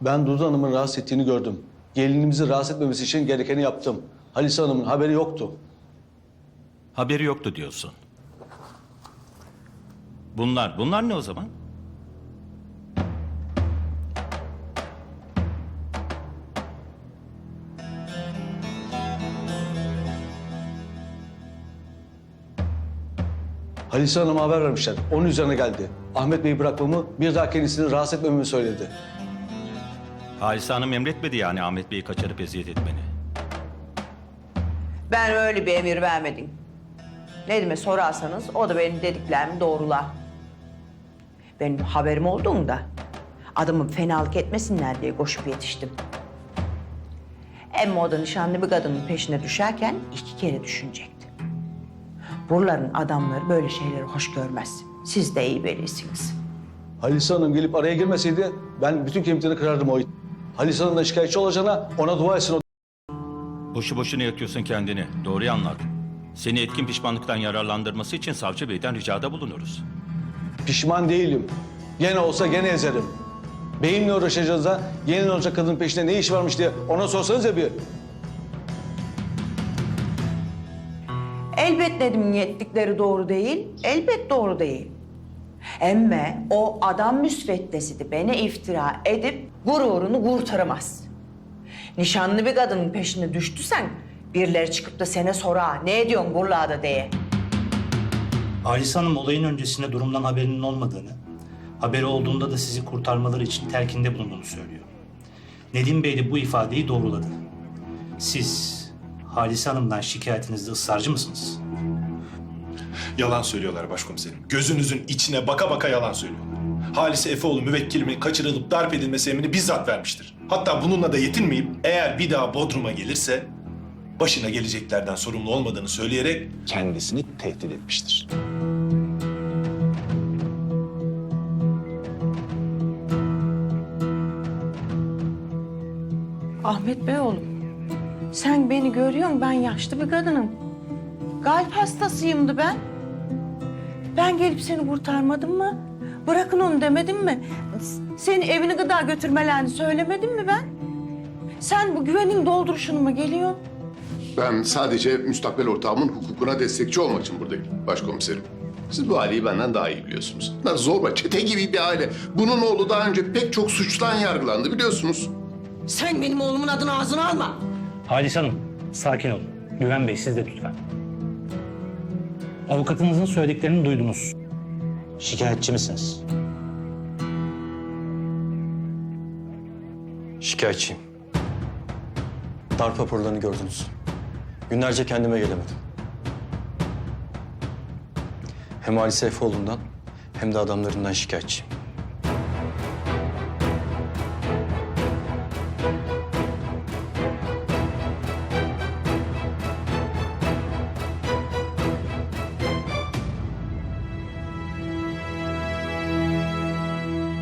Ben Dudu Hanım'ın rahatsız ettiğini gördüm. Gelinimizi rahatsız etmemesi için gerekeni yaptım. Halise Hanım'ın haberi yoktu. Haberi yoktu diyorsun. Bunlar, bunlar ne o zaman? Halise Hanım'a haber vermişler. Onun üzerine geldi. Ahmet Bey'i bırakmamı, bir daha kendisini rahatsız etmememi söyledi. Halise Hanım emretmedi yani Ahmet Bey'i kaçırıp eziyet etmeni. Ben öyle bir emir vermedim. Nedim'e sorarsanız o da benim dediklerimi doğrular. Benim haberim olduğunda adamın fenalık etmesinler diye koşup yetiştim. Emma o da nişanlı bir kadının peşine düşerken iki kere düşünecekti. Buraların adamları böyle şeyleri hoş görmez. Siz de iyi bilisiniz. Halise Hanım gelip araya girmeseydi ben bütün kemiklerini kırardım o it. Halise Hanım'dan şikayetçi olacağına ona dua etsin o Boşu boşuna yakıyorsun kendini. Doğruyu anlat. Seni etkin pişmanlıktan yararlandırması için savcı beyden ricada bulunuruz. Pişman değilim. Gene olsa gene ezerim. Beyimle uğraşacağız da yeni olacak kadının peşinde ne iş varmış diye ona sorsanız ya bir. Elbet Nedim'in ettikleri doğru değil, elbet doğru değil. Emme o adam müsveddesiydi. Beni iftira edip gururunu kurtaramaz. Nişanlı bir kadının peşine düştüsen birileri çıkıp da sene sonra ne ediyorsun buralarda diye. Halise Hanım olayın öncesinde durumdan haberinin olmadığını, haberi olduğunda da sizi kurtarmaları için telkinde bulunduğunu söylüyor. Nedim Bey de bu ifadeyi doğruladı. Siz Halise Hanım'dan şikayetinizde ısrarcı mısınız? Yalan söylüyorlar başkomiserim. Gözünüzün içine baka baka yalan söylüyorlar. Halise Efeoğlu müvekkilimin kaçırılıp darp edilmesi emrini bizzat vermiştir. Hatta bununla da yetinmeyip eğer bir daha Bodrum'a gelirse başına geleceklerden sorumlu olmadığını söyleyerek kendisini tehdit etmiştir. Ahmet Bey oğlum, sen beni görüyorsun ben yaşlı bir kadınım. Kalp hastasıyımdı ben. Ben gelip seni kurtarmadım mı? Bırakın onu demedim mi? Seni evine gıda götürmelerini söylemedim mi ben? Sen bu güvenin dolduruşunu mu geliyorsun? Ben sadece müstakbel ortağımın hukukuna destekçi olmak için buradayım başkomiserim. Siz bu aileyi benden daha iyi biliyorsunuz. Bunlar zorba, çete gibi bir aile. Bunun oğlu daha önce pek çok suçtan yargılandı biliyorsunuz. Sen benim oğlumun adını ağzına alma. Halise Hanım, sakin olun. Güven Bey siz de lütfen. Avukatınızın söylediklerini duydunuz. Şikayetçi misiniz? Şikayetçiyim. Darp raporlarını gördünüz. Günlerce kendime gelemedim. Hem Halise Efeoğlu'ndan hem de adamlarından şikayetçiyim.